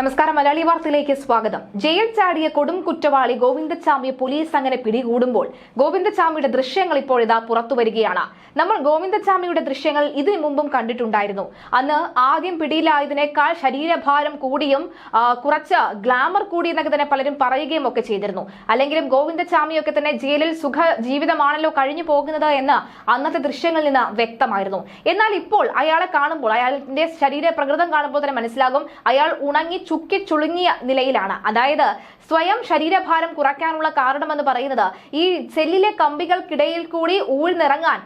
നമസ്കാരം. മലയാളി വാർത്തയിലേക്ക് സ്വാഗതം. ജയിൽ ചാടിയ കൊടും കുറ്റവാളി ഗോവിന്ദച്ചാമിയെ പോലീസ് അങ്ങനെ പിടികൂടുമ്പോൾ ഗോവിന്ദച്ചാമിയുടെ ദൃശ്യങ്ങൾ ഇപ്പോൾ ഇതാ പുറത്തു വരികയാണ്. നമ്മൾ ഗോവിന്ദച്ചാമിയുടെ ദൃശ്യങ്ങൾ ഇതിനു മുമ്പും കണ്ടിട്ടുണ്ടായിരുന്നു. അന്ന് ആദ്യം പിടിയിലായതിനേക്കാൾ ശരീരഭാരം കൂടിയും കുറച്ച് ഗ്ലാമർ കൂടിയെന്നൊക്കെ തന്നെ പലരും പറയുകയും ഒക്കെ ചെയ്തിരുന്നു. അല്ലെങ്കിലും ഗോവിന്ദച്ചാമിയൊക്കെ തന്നെ ജയിലിൽ സുഖ ജീവിതമാണല്ലോ കഴിഞ്ഞു പോകുന്നത് എന്ന് അന്നത്തെ ദൃശ്യങ്ങളിൽ നിന്ന് വ്യക്തമായിരുന്നു. എന്നാൽ ഇപ്പോൾ അയാളെ കാണുമ്പോൾ അയാളുടെ ശരീര പ്രകൃതം കാണുമ്പോൾ തന്നെ മനസ്സിലാകും അയാൾ ഉണങ്ങി ചുക്കി ചുളുങ്ങിയ നിലയിലാണ്. അതായത് സ്വയം ശരീരഭാരം കുറയ്ക്കാനുള്ള കാരണമെന്ന് പറയുന്നത് ഈ സെല്ലിലെ കമ്പികൾക്കിടയിൽ കൂടി ഊഴ്ന്നിറങ്ങാൻ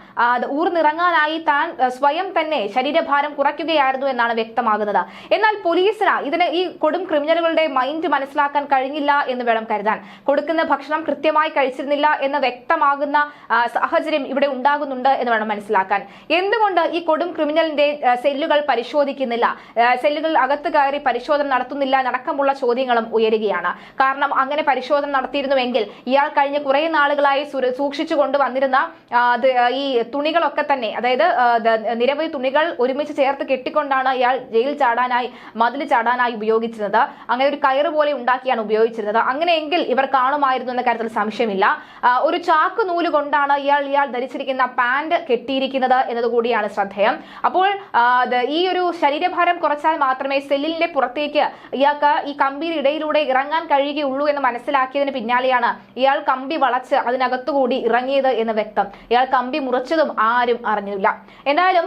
ഊർന്നിറങ്ങാനായി താൻ സ്വയം തന്നെ ശരീരഭാരം കുറയ്ക്കുകയായിരുന്നു എന്നാണ് വ്യക്തമാകുന്നത്. എന്നാൽ പോലീസിന് ഇതിന് ഈ കൊടും ക്രിമിനലുകളുടെ മൈൻഡ് മനസ്സിലാക്കാൻ കഴിഞ്ഞില്ല എന്ന് വേണം കരുതാൻ. കൊടുക്കുന്ന ഭക്ഷണം കൃത്യമായി കഴിച്ചിരുന്നില്ല എന്ന് വ്യക്തമാകുന്ന സാഹചര്യം ഇവിടെ ഉണ്ടാകുന്നുണ്ട് എന്ന് വേണം മനസ്സിലാക്കാൻ. എന്തുകൊണ്ട് ഈ കൊടും ക്രിമിനലിന്റെ സെല്ലുകൾ പരിശോധിക്കുന്നില്ല? സെല്ലുകൾ അകത്ത് കയറി പരിശോധന നടത്തുന്നില്ല അടക്കമുള്ള ചോദ്യങ്ങളും ഉയരുകയാണ്. കാരണം അങ്ങനെ പരിശോധന നടത്തിയിരുന്നുവെങ്കിൽ ഇയാൾ കഴിഞ്ഞ കുറെ നാളുകളായി സൂക്ഷിച്ചു കൊണ്ടുവന്നിരുന്ന ഈ തുണികളൊക്കെ തന്നെ അതായത് നിരവധി തുണികൾ ഒരുമിച്ച് ചേർത്ത് കെട്ടിക്കൊണ്ടാണ് ഇയാൾ ജയിൽ ചാടാനായി മതിൽ ചാടാനായി ഉപയോഗിച്ചിരുന്നത്. അങ്ങനെ ഒരു കയറ് പോലെ ഉണ്ടാക്കിയാണ് ഉപയോഗിച്ചിരുന്നത്. അങ്ങനെയെങ്കിൽ ഇവർ കാണുമായിരുന്നു എന്ന കാര്യത്തിൽ സംശയമില്ല. ഒരു ചാക്ക് നൂൽ കൊണ്ടാണ് ഇയാൾ ഇയാൾ ധരിച്ചിരിക്കുന്ന പാന്റ് കെട്ടിയിരിക്കുന്നത് എന്നതുകൂടിയാണ് ശ്രദ്ധേയം. അപ്പോൾ ഈ ഒരു ശരീരഭാരം കുറച്ചാൽ മാത്രമേ സെല്ലിന്റെ പുറത്തേക്ക് ഇയാൾക്ക് ഈ കമ്പിയുടെ ഇടയിലൂടെ ഇറങ്ങാൻ കഴിയുകയുള്ളൂ എന്ന് മനസ്സിലാക്കിയതിന് പിന്നാലെയാണ് ഇയാൾ കമ്പി വളച്ച് അതിനകത്തുകൂടി ഇറങ്ങിയത് എന്ന് വ്യക്തം. ഇയാൾ കമ്പി മുറിച്ചതും ആരും അറിഞ്ഞില്ല. എന്തായാലും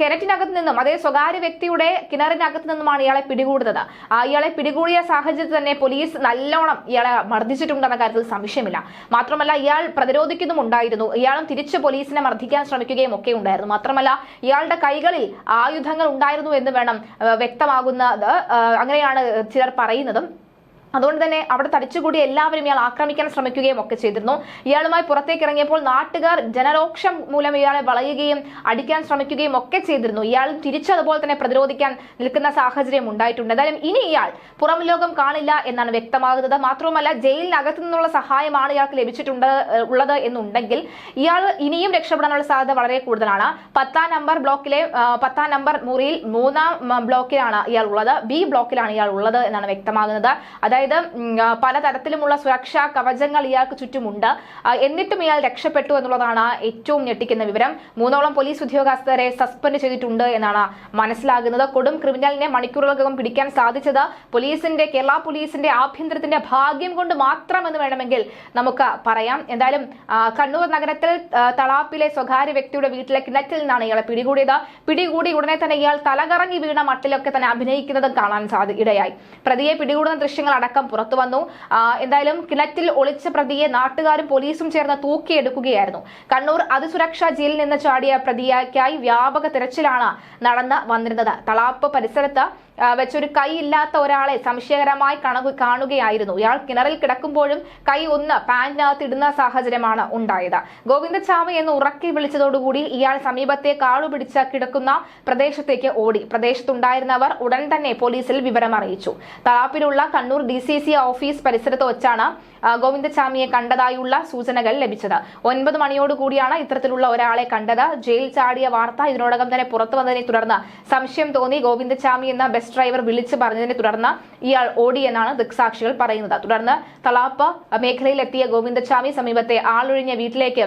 കിണറ്റിനകത്ത് നിന്നും അതേ സ്വകാര്യ വ്യക്തിയുടെ കിണറിനകത്ത് നിന്നുമാണ് ഇയാളെ പിടികൂടുന്നത്. ഇയാളെ പിടികൂടിയ സാഹചര്യത്തിൽ തന്നെ പോലീസ് നല്ലോണം ഇയാളെ മർദ്ദിച്ചിട്ടുണ്ടെന്ന കാര്യത്തിൽ സംശയമില്ല. മാത്രമല്ല ഇയാൾ പ്രതിരോധിക്കുന്നുമുണ്ടായിരുന്നു ഇയാളും തിരിച്ച് പോലീസിനെ മർദ്ദിക്കാൻ ശ്രമിക്കുകയും ഒക്കെ ഉണ്ടായിരുന്നു. മാത്രമല്ല ഇയാളുടെ കൈകളിൽ ആയുധങ്ങൾ ഉണ്ടായിരുന്നു എന്ന് വേണം ആ, അങ്ങനെയാണ് ചിലർ പറയുന്നതും. അതുകൊണ്ട് തന്നെ അവിടെ തടിച്ചുകൂടി എല്ലാവരും ഇയാൾ ആക്രമിക്കാൻ ശ്രമിക്കുകയും ഒക്കെ ചെയ്തിരുന്നു. ഇയാളുമായി പുറത്തേക്ക് ഇറങ്ങിയപ്പോൾ നാട്ടുകാർ ജനരോക്ഷം മൂലം ഇയാളെ വളയുകയും അടിക്കാൻ ശ്രമിക്കുകയും ഒക്കെ ചെയ്തിരുന്നു. ഇയാൾ തിരിച്ചതുപോലെ തന്നെ പ്രതിരോധിക്കാൻ നിൽക്കുന്ന സാഹചര്യം ഉണ്ടായിട്ടുണ്ട്. എന്തായാലും ഇനി ഇയാൾ പുറം ലോകം കാണില്ല എന്നാണ് വ്യക്തമാകുന്നത്. മാത്രവുമല്ല ജയിലിനകത്തു നിന്നുള്ള സഹായമാണ് ഇയാൾക്ക് ലഭിച്ചിട്ടുണ്ട് ഉള്ളത് എന്നുണ്ടെങ്കിൽ ഇയാൾ ഇനിയും രക്ഷപ്പെടാനുള്ള സാധ്യത വളരെ കൂടുതലാണ്. പത്താം നമ്പർ ബ്ലോക്കിലെ പത്താം നമ്പർ മുറിയിൽ മൂന്നാം ബ്ലോക്കിലാണ് ഇയാൾ ഉള്ളത്. ബി ബ്ലോക്കിലാണ് ഇയാൾ ഉള്ളത് എന്നാണ് വ്യക്തമാകുന്നത്. അതായത് ആ, പലതരത്തിലുമുള്ള സുരക്ഷാ കവചങ്ങൾ ഇയാൾക്ക് ചുറ്റുമുണ്ട്. എന്നിട്ടും ഇയാൾ രക്ഷപ്പെട്ടു എന്നുള്ളതാണ് ഏറ്റവും ഞെട്ടിക്കുന്ന വിവരം. മൂന്നോളം പോലീസ് ഉദ്യോഗസ്ഥരെ സസ്പെൻഡ് ചെയ്തിട്ടുണ്ട് എന്നാണ് മനസ്സിലാകുന്നത്. കൊടും ക്രിമിനലിനെ മണിക്കൂറുകൾക്കകം പിടിക്കാൻ സാധിച്ചത് പോലീസിന്റെ കേരള പോലീസിന്റെ ആഭ്യന്തരത്തിന്റെ ഭാഗ്യം കൊണ്ട് മാത്രം എന്ന് വേണമെങ്കിൽ നമുക്ക് പറയാം. എന്തായാലും കണ്ണൂർ നഗരത്തിൽ തളാപ്പിലെ സ്വകാര്യ വ്യക്തിയുടെ വീട്ടിലെ കിണറ്റിൽ നിന്നാണ് ഇയാളെ പിടികൂടിയത്. പിടികൂടി ഉടനെ തന്നെ ഇയാൾ തലകറങ്ങി വീണ മട്ടിലൊക്കെ തന്നെ അഭിനയിക്കുന്നതും കാണാൻ സാധി ഇടയായി. പ്രതിയെ പിടികൂടുന്ന ദൃശ്യങ്ങൾ അടക്കം പുറത്തു വന്നു. എന്തായാലും കിണറ്റിൽ ഒളിച്ച പ്രതിയെ നാട്ടുകാരും പോലീസും ചേർന്ന് തൂക്കിയെടുക്കുകയായിരുന്നു. കണ്ണൂർ അതിസുരക്ഷാ ജയിലിൽ നിന്ന് ചാടിയ പ്രതിയായി വ്യാപക തിരച്ചിലാണ് നടന്ന് വന്നിരുന്നത്. തളാപ്പ് പരിസരത്ത് വെച്ചൊരു കൈ ഇല്ലാത്ത ഒരാളെ സംശയകരമായി കാണു കാണുകയായിരുന്നു. ഇയാൾ കിണറിൽ കിടക്കുമ്പോഴും കൈ ഒന്ന് പാന്റിനകത്ത് ഇടുന്ന സാഹചര്യമാണ് ഉണ്ടായത്. ഗോവിന്ദച്ചാമി എന്ന് ഉറക്കി വിളിച്ചതോടുകൂടി ഇയാൾ സമീപത്തെ കാളു പിടിച്ച കിടക്കുന്ന പ്രദേശത്തേക്ക് ഓടി. പ്രദേശത്തുണ്ടായിരുന്നവർ ഉടൻ തന്നെ പോലീസിൽ വിവരം അറിയിച്ചു തളാപ്പിലുള്ള Kannur D C C office പരിസരത്ത് വെച്ചാണ് ഗോവിന്ദസ്വാമിയെ കണ്ടതായുള്ള സൂചനകൾ ലഭിച്ചത്. ഒൻപത് മണിയോടുകൂടിയാണ് ഇത്തരത്തിലുള്ള ഒരാളെ കണ്ടത്. ജയിൽ ചാടിയ വാർത്ത ഇതിനോടകം തന്നെ പുറത്തു വന്നതിനെ തുടർന്ന് സംശയം തോന്നി ഗോവിന്ദസ്വാമി എന്ന ബസ് ഡ്രൈവർ വിളിച്ചു പറഞ്ഞതിനെ തുടർന്ന് ഇയാൾ ഓടിയെന്നാണ് ദൃക്സാക്ഷികൾ പറയുന്നത്. തുടർന്ന് തളാപ്പ് മേഖലയിലെത്തിയ ഗോവിന്ദസ്വാമി സമീപത്തെ ആളൊഴിഞ്ഞ വീട്ടിലേക്ക്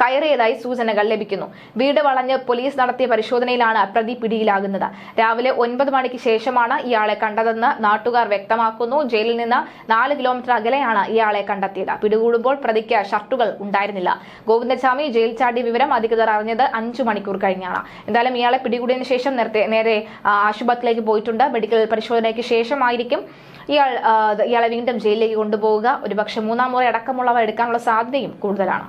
കയറിയതായി സൂചനകൾ ലഭിക്കുന്നു. വീട് വളഞ്ഞ് പോലീസ് നടത്തിയ പരിശോധനയിലാണ് പ്രതി പിടിയിലാകുന്നത്. രാവിലെ ഒൻപത് മണിക്ക് ശേഷമാണ് ഇയാളെ കണ്ടതെന്ന് നാട്ടുകാർ വ്യക്തമാക്കുന്നു. ജയിലിൽ നിന്ന് നാല് കിലോമീറ്റർ അകലെയാണ് ഇയാളെ കണ്ടെത്തിയത്. പിടികൂടുമ്പോൾ പ്രതിക്ക് ഷർട്ടുകൾ ഉണ്ടായിരുന്നില്ല. ഗോവിന്ദസ്വാമി ജയിൽ ചാടിയ വിവരം അധികൃതർ അറിഞ്ഞത് അഞ്ചു മണിക്കൂർ കഴിഞ്ഞാണ്. എന്തായാലും ഇയാളെ പിടികൂടിയതിനു ശേഷം നേരത്തെ നേരെ ആശുപത്രിയിലേക്ക് പോയിട്ടുണ്ട്. മെഡിക്കൽ പരിശോധനയ്ക്ക് ശേഷമായിരിക്കും ഇയാൾ ഇയാളെ വീണ്ടും ജയിലിലേക്ക് കൊണ്ടുപോവുക. ഒരുപക്ഷെ മൂന്നാം മുറ അടക്കമുള്ളവ എടുക്കാനുള്ള സാധ്യതയും കൂടുതലാണ്.